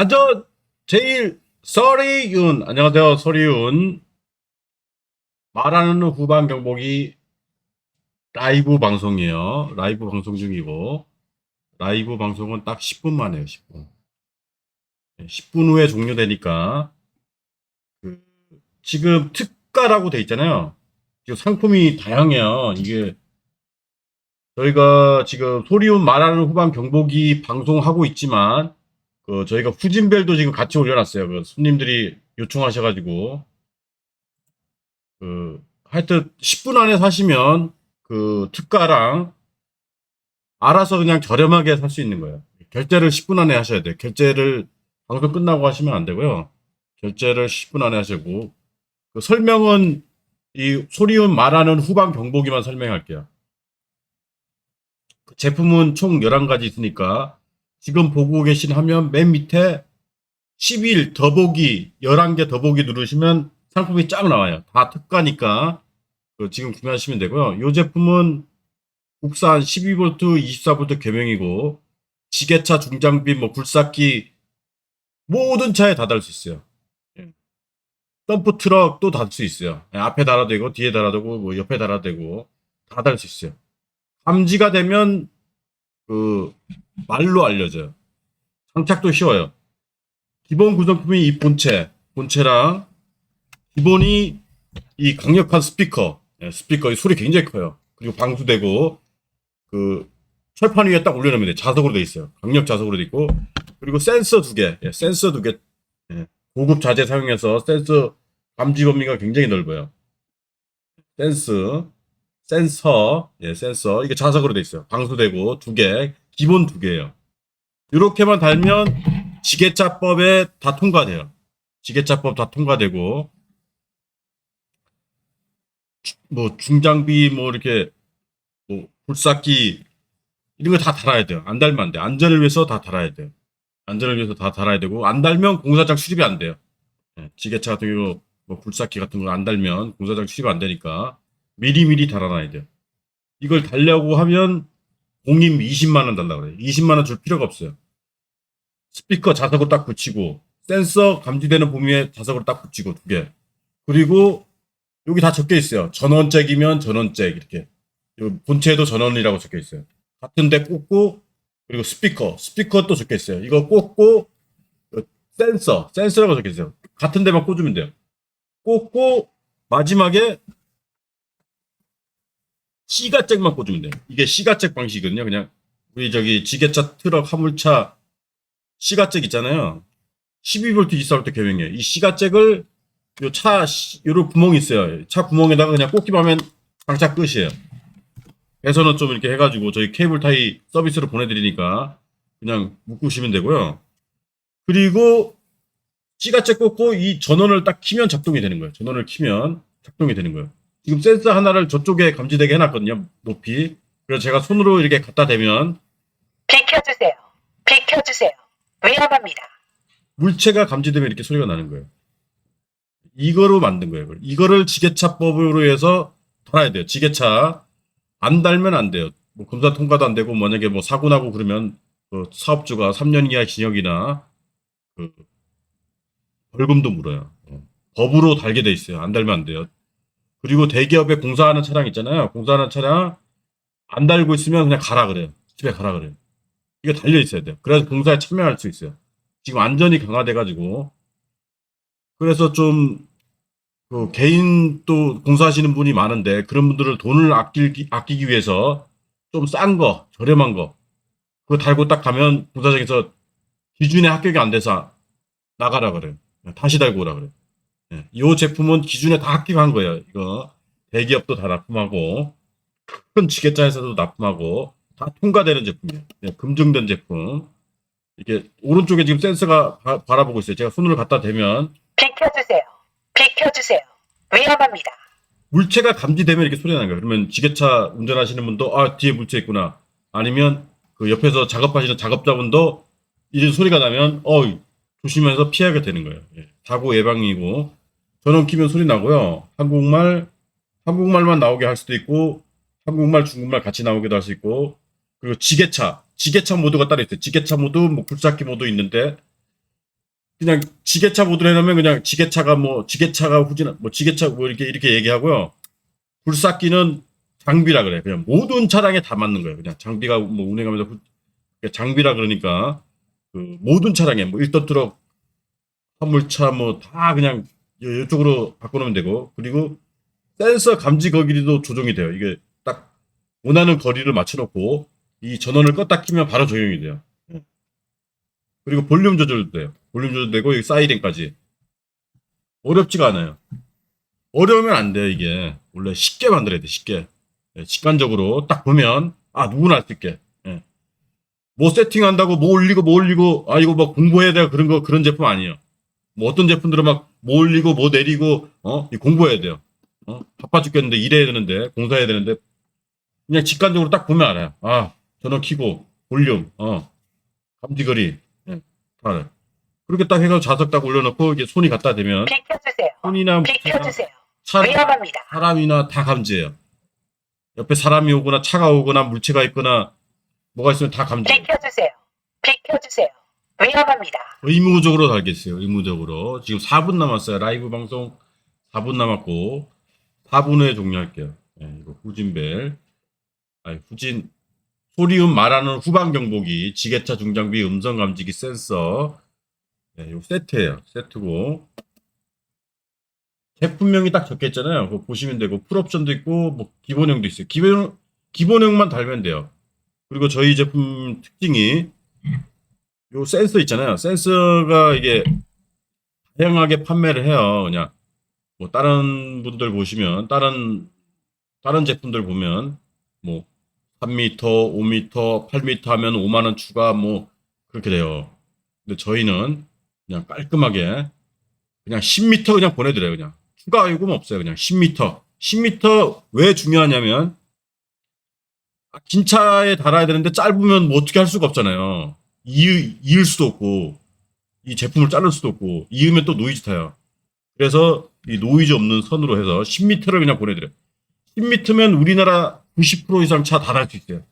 안전 제일 서리윤. 안녕하세요 서리윤. 말하는 후반 경보기 라이브 방송이에요. 라이브 방송 중이고. 라이브 방송은 딱 10분만 해요 10분. 10분 후에 종료되니까 그 지금 특가라고 돼 있잖아요. 지금 상품이 다양해요. 이게 저희가 지금 소리운 말하는 후반 경보기 방송하고 있지만 그 저희가 후진벨도 지금 같이 올려놨어요. 그 손님들이 요청하셔가지고 그 하여튼 10분 안에 사시면 그 특가랑 알아서 그냥 저렴하게 살 수 있는 거예요. 결제를 10분 안에 하셔야 돼요. 결제를 방송 끝나고 하시면 안 되고요. 결제를 10분 안에 하시고 그 설명은 이 소리운 말하는 후반 경보기만 설명할게요. 그 제품은 총 11가지 있으니까 지금 보고 계신 화면 맨 밑에 11 더보기 11개 더보기 누르시면 상품이 쫙 나와요. 다 특가니까 그 지금 구매하시면 되고요. 이 제품은 국산 12V, 24V 개명이고 지게차, 중장비, 뭐 굴삭기 모든 차에 다 달 수 있어요. 예. 덤프 트럭도 달 수 있어요. 예, 앞에 달아도 되고 뒤에 달아도 되고 뭐 옆에 달아도 되고 다 달 수 있어요. 감지가 되면 그 말로 알려져요. 장착도 쉬워요. 기본 구성품이 이 본체, 본체랑 기본이 이 강력한 스피커, 예, 스피커 이 소리 굉장히 커요. 그리고 방수되고 그 철판 위에 딱 올려놓으면 돼. 자석으로 돼 있어요. 강력 자석으로 돼 있고 그리고 센서 두 개, 예, 센서 두 개, 예, 고급 자재 사용해서 센서 감지 범위가 굉장히 넓어요. 센스, 센서, 예, 센서 이게 자석으로 돼 있어요. 방수되고 두 개, 기본 두 개예요. 이렇게만 달면 지게차법에 다 통과돼요. 지게차법 다 통과되고 주- 뭐 중장비 뭐 이렇게 뭐 불삭기 이런 거 다 달아야 돼요. 안 달면 안 돼. 안전을 위해서 다 달아야 돼요. 안전을 위해서 다 달아야 되고 안 달면 공사장 출입이 안 돼요. 예, 지게차 같은 경우 뭐 불삭기 같은 거 안 달면 공사장 출입 안 되니까 미리미리 달아놔야 돼요. 이걸 달려고 하면 공임 20만 원 달라고 그래요. 20만 원 줄 필요가 없어요. 스피커 자석으로 딱 붙이고 센서 감지되는 범위에 자석으로 딱 붙이고 두 개. 그리고 여기 다 적혀 있어요. 전원잭이면 전원잭 이렇게. 본체에도 전원이라고 적혀 있어요. 같은데 꽂고 그리고 스피커, 스피커 또 적혀 있어요. 이거 꽂고 어, 센서, 센서라고 적혀 있어요. 같은 데만 꽂으면 돼요. 꽂고 마지막에 시가잭만 꽂으면 돼요. 이게 시가잭 방식이거든요. 그냥 우리 저기 지게차, 트럭, 화물차 시가잭 있잖아요. 12V, 24V 개명이에요. 이 시가잭을 요 차, 요런 구멍이 있어요. 차 구멍에다가 그냥 꽂기만 하면 장착 끝이에요. 배선은 좀 이렇게 해가지고 저희 케이블 타이 서비스로 보내드리니까 그냥 묶으시면 되고요. 그리고 시가잭 꽂고 이 전원을 딱 키면 작동이 되는 거예요. 전원을 키면 작동이 되는 거예요. 지금 센서 하나를 저쪽에 감지되게 해놨거든요. 높이. 그래서 제가 손으로 이렇게 갖다 대면 비켜주세요. 비켜주세요. 위험합니다. 물체가 감지되면 이렇게 소리가 나는 거예요. 이거로 만든 거예요. 이거를 지게차법으로 해서 달아야 돼요. 지게차 안 달면 안 돼요. 뭐 검사 통과도 안 되고 만약에 뭐 사고 나고 그러면 그 사업주가 3년 이하 징역이나 그 벌금도 물어요. 예. 법으로 달게 돼 있어요. 안 달면 안 돼요. 그리고 대기업에 공사하는 차량 있잖아요. 공사하는 차량 안 달고 있으면 그냥 가라 그래요. 집에 가라 그래요. 이거 달려 있어야 돼요. 그래서 공사에 참여할 수 있어요. 지금 안전이 강화돼 가지고 그래서 좀 그 개인 또 공사하시는 분이 많은데 그런 분들은 돈을 아끼기, 아끼기 위해서 좀 싼 거, 저렴한 거 그거 달고 딱 가면 공사장에서 기준에 합격이 안 돼서 나가라 그래요. 다시 달고 오라 그래요. 예, 이 제품은 기준에 다 합격한 거예요. 이거 대기업도 다 납품하고 큰 지게차에서도 납품하고 다 통과되는 제품이에요. 예, 검증된 제품. 이게 오른쪽에 지금 센서가 바, 바라보고 있어요. 제가 손으로 갖다 대면 비켜주세요. 비켜주세요. 위험합니다. 물체가 감지되면 이렇게 소리가 나는 거예요. 그러면 지게차 운전하시는 분도 아 뒤에 물체 있구나. 아니면 그 옆에서 작업하시는 작업자분도 이런 소리가 나면 어 조심해서 피하게 되는 거예요. 예, 사고 예방이고 전원 키면 소리 나고요. 한국말 한국말만 나오게 할 수도 있고 한국말 중국말 같이 나오기도 할 수 있고 그리고 지게차 지게차 모드가 따로 있어요. 지게차 모드 뭐 굴삭기 모드 있는데 그냥 지게차 모드로 해놓으면 그냥 지게차가 뭐 지게차가 후진 뭐 지게차 뭐 이렇게 이렇게 얘기하고요. 굴삭기는 장비라 그래. 그냥 모든 차량에 다 맞는 거예요. 그냥 장비가 뭐 운행하면서 후- 장비라 그러니까 그 모든 차량에 뭐 1톤 트럭, 화물차 뭐 다 그냥 이- 이쪽으로 바꿔놓으면 되고 그리고 센서 감지 거리도 조정이 돼요. 이게 딱 원하는 거리를 맞춰놓고 이 전원을 껐다 키면 바로 적용이 돼요. 예. 그리고 볼륨 조절도 돼요. 볼륨 조절되고 여기 사이렌까지 어렵지가 않아요. 어려우면 안 돼요 이게 원래 쉽게 만들어야 돼 쉽게 예, 직관적으로 딱 보면 아 누구나 할 수 있게 예. 뭐 세팅한다고 뭐 올리고 뭐 올리고 아 이거 막 공부해야 돼 그런 거 그런 제품 아니에요. 뭐 어떤 제품들은 막 뭐 올리고 뭐 내리고 어이 공부해야 돼요. 어 바빠 죽겠는데 일해야 되는데 공사해야 되는데 그냥 직관적으로 딱 보면 알아요. 아 전원 키고 볼륨 어 감지거리 예, 다 알아요. 그렇게 딱 해서 자석 딱 올려놓고 이게 손이 갖다 대면 비켜주세요. 손이나 비켜주세요. 차, 위험합니다. 사람이나 다 감지해요. 옆에 사람이 오거나 차가 오거나 물체가 있거나 뭐가 있으면 다 감지해요. 비켜주세요. 비켜주세요. 위험합니다. 의무적으로 달겠어요. 의무적으로. 지금 4분 남았어요. 라이브 방송 4분 남았고 4분 후에 종료할게요. 예, 이거 후진벨. 아니, 후진 소리음 말하는 후방 경보기, 지게차 중장비 음성 감지기 센서. 예, 요 세트예요. 세트고. 제품명이 딱 적혀 있잖아요. 그거 보시면 되고 풀옵션도 있고 뭐 기본형도 있어요. 기본 기본형만 달면 돼요. 그리고 저희 제품 특징이 요 센서 있잖아요. 센서가 이게 다양하게 판매를 해요. 그냥 뭐 다른 분들 보시면 다른 다른 제품들 보면 뭐 3m, 5m, 8m 하면 5만 원 추가 뭐 그렇게 돼요. 근데 저희는 그냥 깔끔하게 그냥 10m 그냥 보내드려요. 그냥 추가 요금 없어요. 그냥 10m. 10m 왜 중요하냐면 아, 긴 차에 달아야 되는데 짧으면 뭐 어떻게 할 수가 없잖아요. 이을, 이을 수도 없고 이 제품을 자를 수도 없고 이으면 또 노이즈 타요. 그래서 이 노이즈 없는 선으로 해서 10m를 그냥 보내드려요. 10m면 우리나라 90% 이상 차 다 달 수 있어요.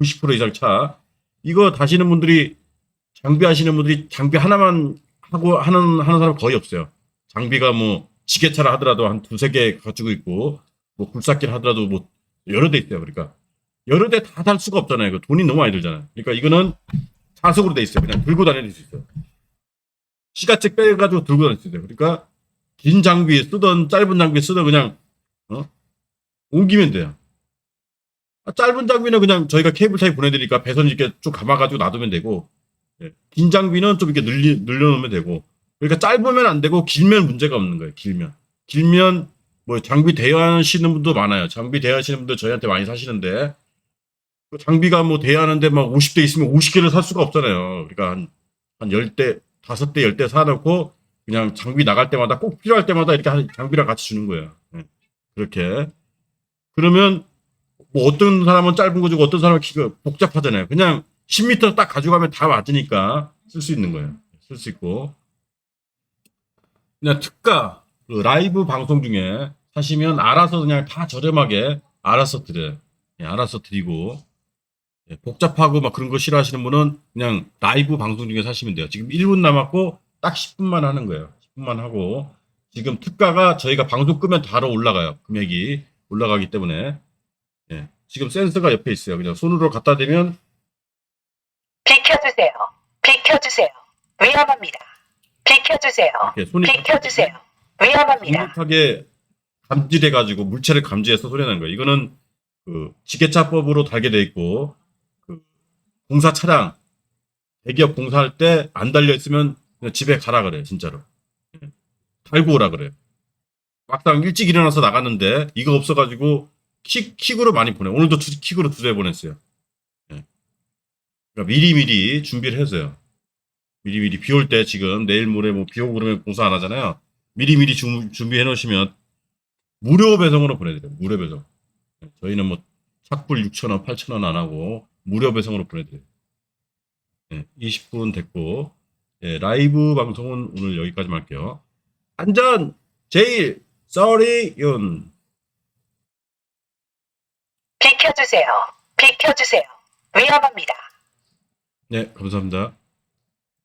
90% 이상 차. 이거 다시는 분들이 장비 하시는 분들이 장비 하나만 하고 하는 하는 사람 거의 없어요. 장비가 뭐 지게차를 하더라도 한 두세 개 가지고 있고 뭐 굴삭기를 하더라도 뭐 여러 대 있어요. 그러니까 여러 대 다 달 수가 없잖아요. 그 돈이 너무 많이 들잖아요. 그러니까 이거는 자석으로 돼 있어요. 그냥 들고 다닐 수 있어요. 시가책 빼가지고 들고 다닐 수 있어요. 그러니까 긴 장비 쓰던 짧은 장비 쓰던 그냥 어? 옮기면 돼요. 아, 짧은 장비는 그냥 저희가 케이블 타입 보내드리니까 배선 이렇게 쭉 감아가지고 놔두면 되고 예. 긴 장비는 좀 이렇게 늘리, 늘려놓으면 되고 그러니까 짧으면 안 되고 길면 문제가 없는 거예요. 길면 길면 뭐 장비 대여하시는 분도 많아요. 장비 대여하시는 분들 저희한테 많이 사시는데 그 장비가 뭐 대여하는데 막 50대 있으면 50개를 살 수가 없잖아요. 그러니까 한, 한 10대, 5대, 10대 사놓고 그냥 장비 나갈 때마다 꼭 필요할 때마다 이렇게 한- 장비랑 같이 주는 거예요. 예. 그렇게. 그러면 뭐 어떤 사람은 짧은 거 주고 어떤 사람은 키가 복잡하잖아요. 그냥 10m 딱 가져가면 다 맞으니까 쓸 수 있는 거예요. 쓸 수 있고. 그냥 특가, 그 라이브 방송 중에 사시면 알아서 그냥 다 저렴하게 알아서 드려요. 예, 알아서 드리고. 예, 복잡하고 막 그런 거 싫어하시는 분은 그냥 라이브 방송 중에 사시면 돼요. 지금 1분 남았고 딱 10분만 하는 거예요. 10분만 하고 지금 특가가 저희가 방송 끄면 바로 올라가요. 금액이 올라가기 때문에 예, 지금 센서가 옆에 있어요. 그냥 손으로 갖다 대면 비켜주세요. 비켜주세요. 위험합니다. 비켜주세요. 비켜주세요. 위험합니다. 강력하게 감지돼 가지고 물체를 감지해서 소리 나는 거예요. 이거는 그 지게차법으로 달게 돼 있고 그 공사 차량 대기업 공사할 때 안 달려 있으면 그냥 집에 가라 그래요. 진짜로 예. 달고 오라 그래요. 막상 일찍 일어나서 나갔는데 이거 없어가지고 킥 킥으로 많이 보내. 오늘도 두- 킥으로 두 대 보냈어요. 예. 그러니까 미리 미리 준비를 해서요. 미리 미리 비 올 때 지금 내일 모레 뭐 비 오고 그러면 공사 안 하잖아요. 미리 미리 준비해 놓으시면 무료 배송으로 보내드려요. 무료 배송. 예, 저희는 뭐 착불 6,000원, 8,000원 안 하고 무료 배송으로 보내드려요. 예, 20분 됐고 예, 라이브 방송은 오늘 여기까지만 할게요. 안전 제일 쏘리 윤 비켜주세요. 비켜주세요. 위험합니다. 네, 감사합니다.